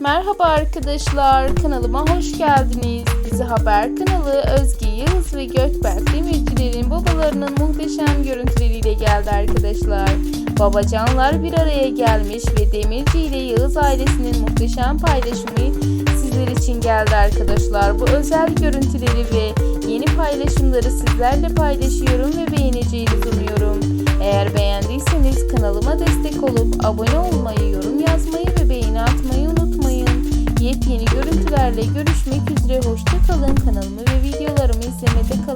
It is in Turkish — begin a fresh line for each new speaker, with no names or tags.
Merhaba arkadaşlar, kanalıma hoş geldiniz. Dizi Haber kanalı Özge Yıldız ve Gökberk Demircilerin babalarının muhteşem görüntüleriyle geldi arkadaşlar. Babacanlar bir araya gelmiş ve Demirci ile Yağız ailesinin muhteşem paylaşımı sizler için geldi arkadaşlar. Bu özel görüntüleri ve yeni paylaşımları sizlerle paylaşıyorum ve beğeneceğinizi umuyorum. Eğer beğendiyseniz kanalıma destek olup abone olmayı, haberlerle görüşmek üzere. Hoşçakalın. Kanalımı ve videolarımı izlemede kalın.